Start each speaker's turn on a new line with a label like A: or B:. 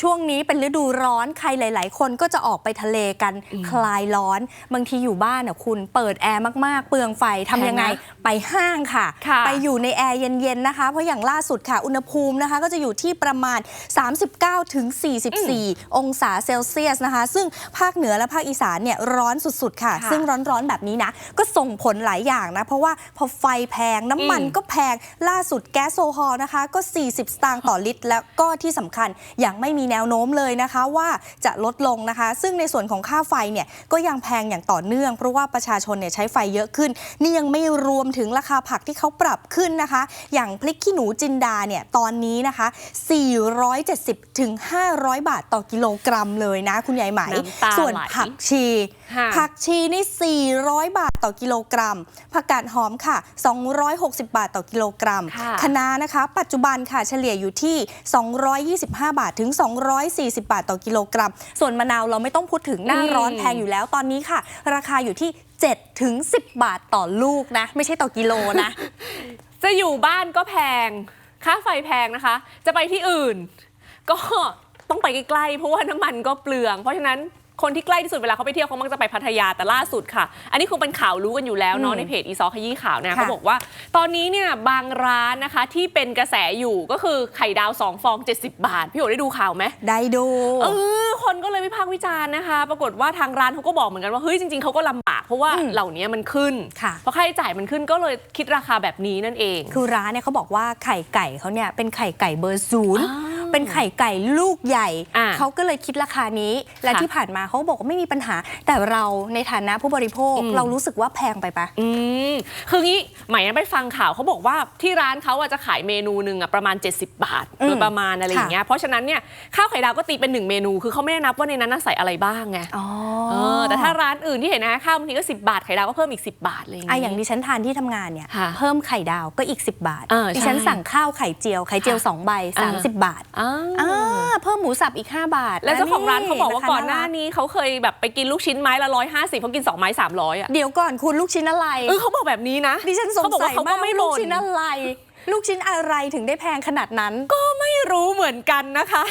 A: ช่วงนี้เป็นฤดูร้อนใครหลาย ๆ คนก็จะออกไปทะเลกันคลายร้อน บางทีอยู่บ้านน่ะคุณเปิดแอร์มากๆ เปลืองไฟทำยังไง
B: แพงนะ
A: ไปห้างค่ะ
B: ค่ะ
A: ไปอยู่ในแอร์เย็น ๆ นะคะ เพราะอย่างล่าสุดค่ะ อุณหภูมินะคะ ก็จะอยู่ที่ประมาณ 39ถึง44องศาเซลเซียสนะคะ ซึ่งภาคเหนือและภาคอีสานเนี่ยร้อนสุดๆค่ะ
B: ค่ะ
A: ซึ่งร้อน ๆ แบบนี้นะ ก็ส่งผลหลายอย่างนะ เพราะว่าพอไฟแพงน้ำมัน
B: อืม
A: ก็แพงล่าสุดแก๊สโซฮอลนะคะ ก็ 40 สตางค์ต่อลิตร แล้วก็ที่สำคัญยังไม่มีแนวโน้มเลยนะคะว่าจะลดลงนะคะ ซึ่งในส่วนของค่าไฟเนี่ยก็ยังแพงอย่างต่อเนื่อง เพราะว่าประชาชนเนี่ยใช้ไฟเยอะขึ้น นี่ยังไม่รวมถึงราคาผักที่เขาปรับขึ้นนะคะ อย่างพริกขี้หนูจินดาเนี่ยตอนนี้นะคะ 470ถึง500 บาทต่อกิโลกรัมเลยนะ คุณยายไหม
B: น้ำตา
A: ส่วน
B: ไหล
A: ผักชี
B: ค่ะ
A: ผักชีนี่ 400 บาทต่อกิโลกรัม ผักกาดหอมค่ะ 260 บาทต่อกิโลกรัม
B: ค่ะ
A: คะน้านะคะ ปัจจุบันค่ะเฉลี่ยอยู่ที่ 225 บาทถึง240 บาทต่อกิโลกรัม ส่วนมะนาวเราไม่ต้องพูดถึงหน้าร้อนแพงอยู่แล้วตอนนี้ค่ะ ราคาอยู่ที่ 7 ถึง 10 บาทต่อลูกนะ ไม่ใช่ต่อกิโลนะ
B: จะอยู่บ้านก็แพง ค่าไฟแพงนะคะ จะไปที่อื่น ก็ต้องไปใกล้ๆเพราะว่าน้ำมันก็เปลือง เพราะฉะนั้น คนที่ใกล้ที่สุดเวลาเขาไปเที่ยวเขามักจะไปพัทยาแต่ล่าสุดค่ะ อันนี้คงเป็นข่าวรู้กันอยู่แล้วเนาะ
A: อืม
B: ในเพจอีซอขยี้ข่าวนะ
A: ค่ะ
B: เขาบอกว่า ตอนนี้เนี่ยบางร้านนะคะที่เป็นกระแสอยู่ก็คือไข่ดาว2ฟอง 70 บาท พี่โอได้ดูข่าวไหม
A: ได้ดู
B: เออคนก็เลยวิพากษ์วิจารณ์นะคะ ปรากฏว่าทางร้านเขาก็บอกเหมือนกันว่าเฮ้ยจริงๆเขาก็ลำบากเพราะว่า
A: อืม
B: เหล่านี้มันขึ้น
A: ค่ะ
B: เพราะค่าใช้จ่ายมันขึ้นก็เลยคิดราคาแบบนี้นั่นเอง
A: คือร้านเนี่ยเขาบอกว่าไข่ไก่เขาเนี่ยเป็นไข่ไก่เบอร์ศูนย์
B: อ้าว
A: เป็นไข่ไก่ลูกใหญ่
B: อ่า
A: เขาก็เลยคิดราคานี้ และ
B: ค่ะ
A: ที่ผ่านมาเขาบอกว่าไม่มีปัญหา แต่เราในฐานะผู้บริโภค
B: อืม
A: เรารู้สึกว่าแพงไปปะ
B: อืมคืองี้หมายนั้นไปฟังข่าวเขาบอกว่าที่ร้านเขาอะจะขายเมนูหนึ่งอะประมาณ 70 บาท
A: อืม
B: โดยประมาณอะไรอย่างเงี้ยเพราะฉะนั้นเนี่ยข้าวไข่ดาวก็ตีเป็นหนึ่งเมนูคือเขาไม่ได้นับว่าในนั้นน่ะใส่อะไรบ้างไง
A: อ๋อ
B: เออแต่ถ้าร้านอื่นที่เห็นนะข้าวบางทีก็ 10 บาทไข่ดาวก็เพิ่มอีก 10 บาทอะไรอย่าง
A: อะ
B: เงี้ย
A: อย่างดิฉันทานที่ทำงานเนี่ย
B: ค่ะ
A: เพิ่มไข่ดาวก็อีก 10 บาท
B: เออ
A: ดิฉัน
B: ใช่
A: สั่งข้าวไข่เจียวไข่เจียว
B: ค่ะ
A: 2ใบ
B: เออ
A: 30 บาท
B: อ่า
A: อ่าเพิ่มหมูสับอีก 5 บาท
B: แล้วเจ้าของร้านเขาบอกว่าะ
A: คะ
B: ก่อนหน้านี้เขาเคยแบบไปกินลูกชิ้นไม้ละร้อยห้าสิบเขากินสองไม้สามร้อยอะ
A: เดี๋ยวก่อนคุณลูกชิ้นอะไร
B: เออเขาบอกแบบนี้นะ
A: ดิฉันสง
B: เขาบอก
A: สั
B: ว่ายเขา
A: มา
B: ก็
A: ก
B: ไม่
A: ลูก
B: บ่น
A: ชิ้นอะไร ลูกชิ้นอะไรถึงได้แพงขนาดนั้น
B: ก็ไม่รู้เหมือนกันนะคะ